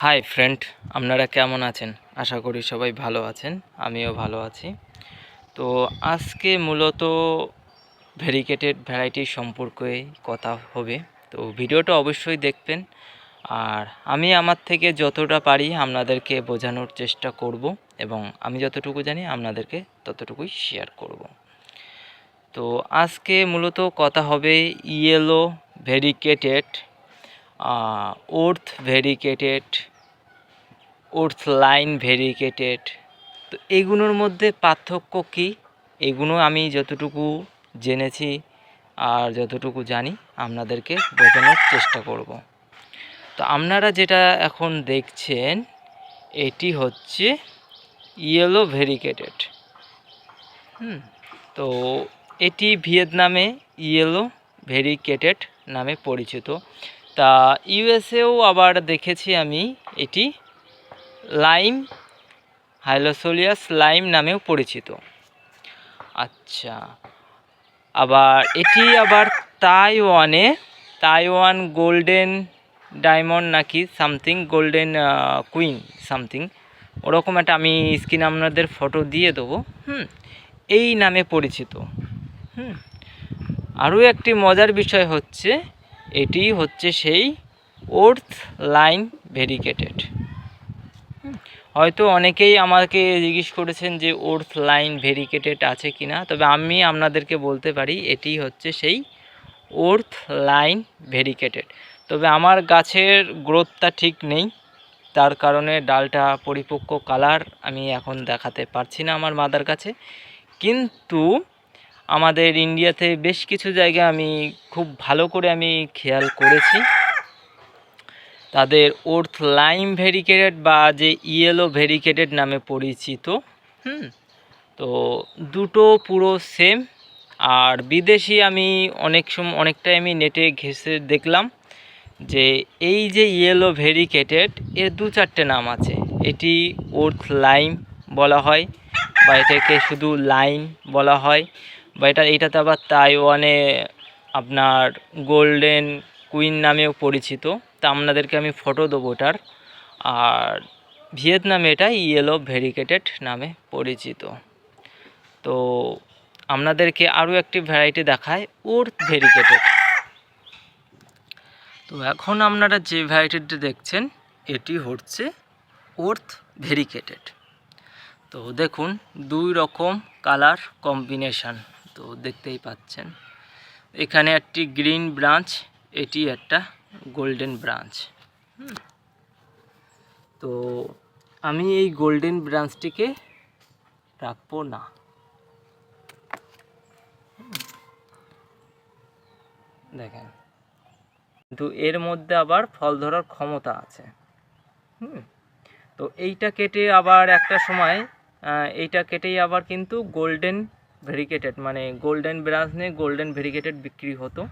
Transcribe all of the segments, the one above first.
Hi friend আপনারা কেমন আছেন? আশা করি সবাই ভালো আছেন। আমিও ভালো আছি। তো আজকে মূলত ভেরিকেটেড ভ্যারাইটি সম্পর্কে কথা হবে। তো ভিডিওটা অবশ্যই দেখবেন। আর আমি আমার থেকে যতটা পারি আপনাদেরকে বোঝানোর চেষ্টা করব এবং আমি যতটুকু জানি আপনাদেরকে ততটুকুই শেয়ার করব। তো আজকে মূলত কথা হবে ইয়েলো ভেরিকেটেড ওর্থ ভেরিকেটেড ওর্থ লাইন ভেরিকেটেড তো এগুলোর মধ্যে পার্থক্য কী? এগুলো আমি যতটুকু জেনেছি আর যতটুকু জানি, আপনাদেরকে বোঝানোর চেষ্টা করব। তো আপনারা যেটা এখন দেখছেন, এটি হচ্ছে ইয়েলো ভেরিকেটেড হুম, তো এটি ভিয়েতনামে ইয়েলো ভেরিকেটেড নামে পরিচিত। তা ইউএসএও আবার দেখেছি আমি এটি লাইম, হাইলোসোলিয়াস লাইম নামেও পরিচিত। আচ্ছা আবার এটি আবার তাইওয়ানে, তাইওয়ান গোল্ডেন ডায়মন্ড নাকি সামথিং, গোল্ডেন কুইন সামথিং, ওরকম একটা আমি স্ক্রিন আপনাদের ফটো দিয়ে দেবো, হুম, এই নামে পরিচিত, হুম। আরও একটি মজার বিষয় হচ্ছে এটি হচ্ছে সেই ওর্থ লাইন ভেরিকেটেড হয়তো অনেকেই আমাকে জিজ্ঞেস করেছেন যে ওর্থ লাইন ভেরিকেটেড আছে কি না, তবে আমি আপনাদেরকে বলতে পারি এটি হচ্ছে সেই ওর্থ লাইন ভেরিকেটেড তবে আমার গাছের গ্রোথটা ঠিক নেই, তার কারণে ডালটা পরিপক্ক কালার আমি এখন দেখাতে পারছি না আমার মাদার কাছে। কিন্তু আমাদের ইন্ডিয়াতে বেশ কিছু জায়গায় আমি খুব ভালো করে আমি খেয়াল করেছি। তাদের ওর্থ লাইম ভেরিকেটেড বা যে ইয়েলো ভেরিকেটেড নামে পরিচিত, হুম? তো দুটো পুরো সেম আর বিদেশি আমি অনেক সময় অনেকটাই আমি নেটে ঘেসে দেখলাম যে এই যে ইয়েলো ভেরিকেটেড এর দু চারটে নাম আছে। এটি ওর্থ লাইম বলা হয় বা এটাকে শুধু লাইন বলা হয়। বা এটা, এটাতে আবার তাইওয়ানে আপনার গোল্ডেন কুইন নামেও পরিচিত। তা আপনাদেরকে আমি ফটো দেবো ওটার আর ভিয়েতনামে এটা ইয়েলো ভেরিকেটেড নামে পরিচিত। তো আপনাদেরকে আরও একটি ভ্যারাইটি দেখায়, ওর্থ ভেরিকেটেড। তো এখন আপনারা যে ভ্যারাইটিটি দেখছেন, এটি হচ্ছে ওর্থ ভেরিকেটেড। তো দেখুন, দুই রকম কালার কম্বিনেশান। তো দেখতেই পাচ্ছেন। এখানে একটি গ্রিন ব্রাঞ্চ, এটি একটা গোল্ডেন ব্রাঞ্চ। তো আমি এই গোল্ডেন ব্রাঞ্চটিকে রাখব না। দেখেন। কিন্তু এর মধ্যে আবার ফল ধরার ক্ষমতা আছে। তো এইটা কেটে আবার একটা সময় এইটা কেটেই আবার কিন্তু গোল্ডেন ভেরিকেটেড মানে গোল্ডেন ব্রাঞ্চ নিয়ে গোল্ডেন ভেরিকেটেড বিক্রি হতো।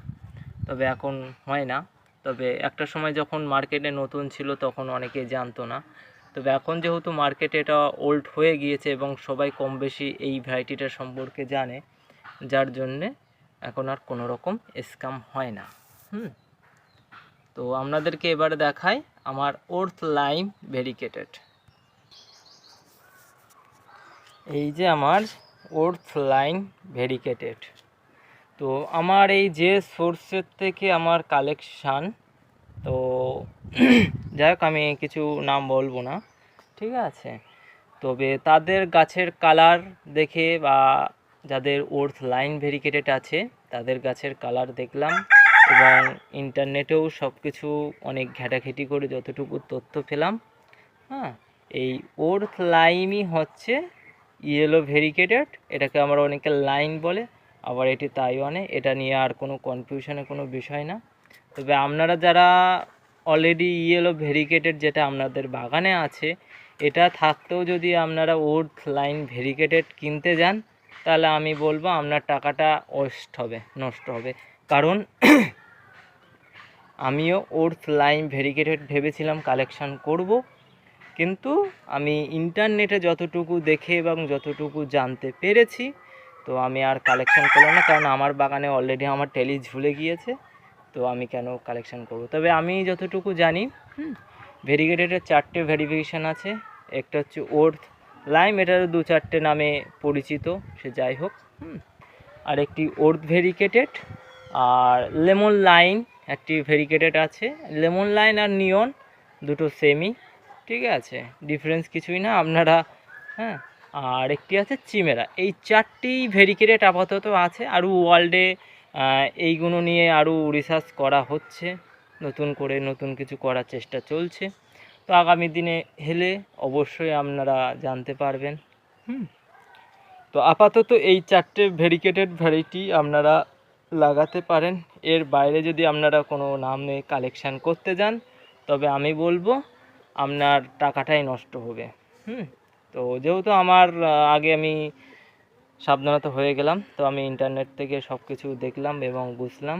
তবে এখন হয় না। তবে একটা সময় যখন মার্কেটে নতুন ছিল, তখন অনেকে জানতো না। তবে এখন যেহেতু মার্কেটে এটা ওল্ড হয়ে গিয়েছে এবং সবাই কম বেশি এই ভ্যারাইটিটা সম্পর্কে জানে, যার জন্যে এখন আর কোনো রকম স্ক্যাম হয় না। হুম। তো আপনাদেরকে এবারে দেখাই আমার ওর্থ লাইম ভেরিকেটেড। এই যে আমার ওর্থ লাইন ভেরিকেটেড তো আমার এই যে সোর্সের থেকে আমার কালেকশান তো যাই হোক, আমি কিছু নাম বলব না, ঠিক আছে? তবে তাদের গাছের কালার দেখে বা যাদের ওর্থ লাইন ভেরিকেটেড আছে, তাদের গাছের কালার দেখলাম এবং ইন্টারনেটেও সব কিছু অনেক ঘেটাঘেটি করে যতটুকু তথ্য পেলাম হ্যাঁ? এই ওর্থ লাইমই হচ্ছে ইয়েলো ভেরিকেটেড এটাকে আমরা অনেকে লাইন বলে, আবার এটি তাইওয়ানে এটা নিয়ে আর কোনো কনফিউশনের কোনো বিষয় না। তবে আপনারা যারা অলরেডি ইয়েলো ভেরিকেটেড যেটা আপনাদের বাগানে আছে, এটা থাকতেও যদি আপনারা ওর্থ লাইন ভেরিকেটেড কিনতে যান, তাহলে আমি বলব আপনার টাকাটা ওয়েস্ট হবে, নষ্ট হবে। কারণ আমিও ওর্থ লাইন ভেরিকেটেড ভেবেছিলাম কালেকশান করব। কিন্তু আমি ইন্টারনেটে যতটুকু দেখে এবং যতটুকু জানতে পেরেছি, তো আমি আর কালেকশন করলাম না, কারণ আমার বাগানে অলরেডি আমার টেলি ঝুলে গিয়েছে, তো আমি কেন কালেকশন করব? তবে আমি যতটুকু জানি ভেরিগেটেডের চারটে ভেরিফিকেশান আছে, একটা হচ্ছে ওর্থ লাইম এটারও দু চারটে নামে পরিচিত, সে যাই হোক আর একটি ওর্থ ভেরিকেটেড আর লেমন লাইন একটি ভেরিকেটেড আছে লেমন লাইন আর নিয়ন দুটো সেমই ঠিক আছে ডিফারেন্স কিছুই না আপনারা হ্যাঁ? আর একটি আছে চিমেরা, এই চারটি ভেরিকেটেড আপাতত আছে, আরও ওয়ার্ল্ডে এইগুলো নিয়ে আরও রিসার্চ করা হচ্ছে, নতুন করে নতুন কিছু করার চেষ্টা চলছে। তো আগামী দিনে হেলে অবশ্যই আপনারা জানতে পারবেন, হুম? তো আপাতত এই চারটে ভেরিকেটেড ভ্যারাইটি আপনারা লাগাতে পারেন। এর বাইরে যদি আপনারা কোনো নামে কালেকশান করতে যান, তবে আমি বলব আপনার টাকাটাই নষ্ট হবে। হুম? তো যেহেতু আমার আগে আমি সাবধানতা হয়ে গেলাম, তো আমি ইন্টারনেট থেকে সব কিছু দেখলাম এবং বুঝলাম।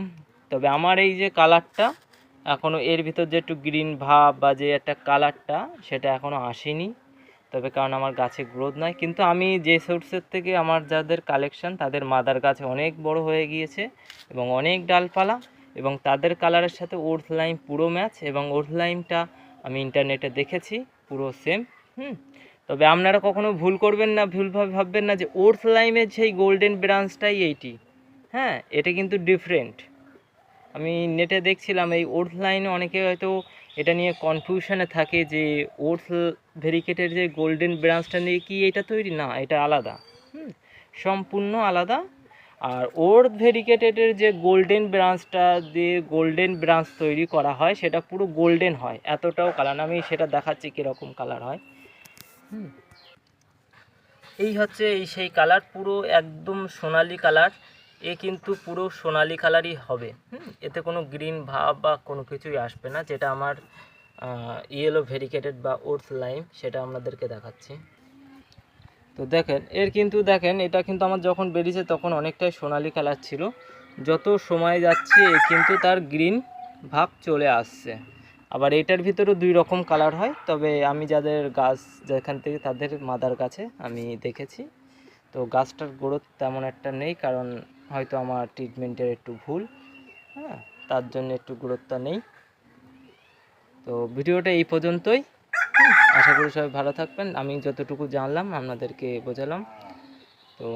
তবে আমার এই যে কালারটা এখনও এর ভিতর যে একটু গ্রিন ভাব বা যে একটা কালারটা সেটা এখনও আসেনি। তবে কারণ আমার গাছে গ্রোথ নাই, কিন্তু আমি যে সোর্সের থেকে আমার যাদের কালেকশন তাদের মাদার গাছ অনেক বড় হয়ে গিয়েছে এবং অনেক ডালপালা এবং তাদের কালারের সাথে ওর্থ লাইম পুরো ম্যাচ এবং ওর্থ লাইমটা আমি ইন্টারনেটে দেখেছি, পুরো সেম হুম? তবে আপনারা কখনো ভুল করবেন না ভুলভাবে ভাববেন না যে ওর্থ লাইমের সেই গোল্ডেন ব্রাঞ্চটাই এইটি। হ্যাঁ এটা কিন্তু ডিফারেন্ট আমি নেটে দেখছিলাম, এই ওর্থ লাইনে অনেকে হয়তো এটা নিয়ে কনফিউশনে থাকে যে ওর্থ ভেরিকেটের যে গোল্ডেন ব্রাঞ্চটা নিয়ে কি এটা তৈরি? না, এটা আলাদা। হুম, সম্পূর্ণ আলাদা। আর ওর ভেরিকেটেডের যে গোল্ডেন ব্রাঞ্চটা দিয়ে গোল্ডেন ব্রাঞ্চ তৈরি করা হয়, সেটা পুরো গোল্ডেন হয়। এতটাও কালার আমি সেটা দেখাচ্ছি কীরকম কালার হয়। হুম। এই হচ্ছে এই সেই কালার পুরো একদম সোনালি কালার এ কিন্তু পুরো সোনালি কালারই হবে। এতে কোনো গ্রিন ভাব বা কোনো কিছুই আসবে না, যেটা আমার ইয়েলো ভেরিকেটেড বা ওর্থ লাইম সেটা আপনাদেরকে দেখাচ্ছি। তো দেখেন, এর কিন্তু দেখেন, এটা কিন্তু আমার যখন বেরিয়েছে তখন অনেকটাই সোনালি কালার ছিল। যত সময় যাচ্ছে কিন্তু তার গ্রিন ভাব চলে আসছে। আবার এটার ভিতরেও দুই রকম কালার হয়, তবে আমি যাদের গাছ যেখান থেকে তাদের মাদার গাছে আমি দেখেছি। তো গাছটার গ্রোথ তেমন একটা নেই, কারণ হয়তো আমার ট্রিটমেন্টের একটু ভুল। হ্যাঁ তার জন্য একটু গ্রোথটা নেই। তো ভিডিওটা এই পর্যন্তই। আশা করি সবাই ভালো থাকবেন। আমি যতটুকু জানলাম আপনাদেরকে বোঝালাম। তো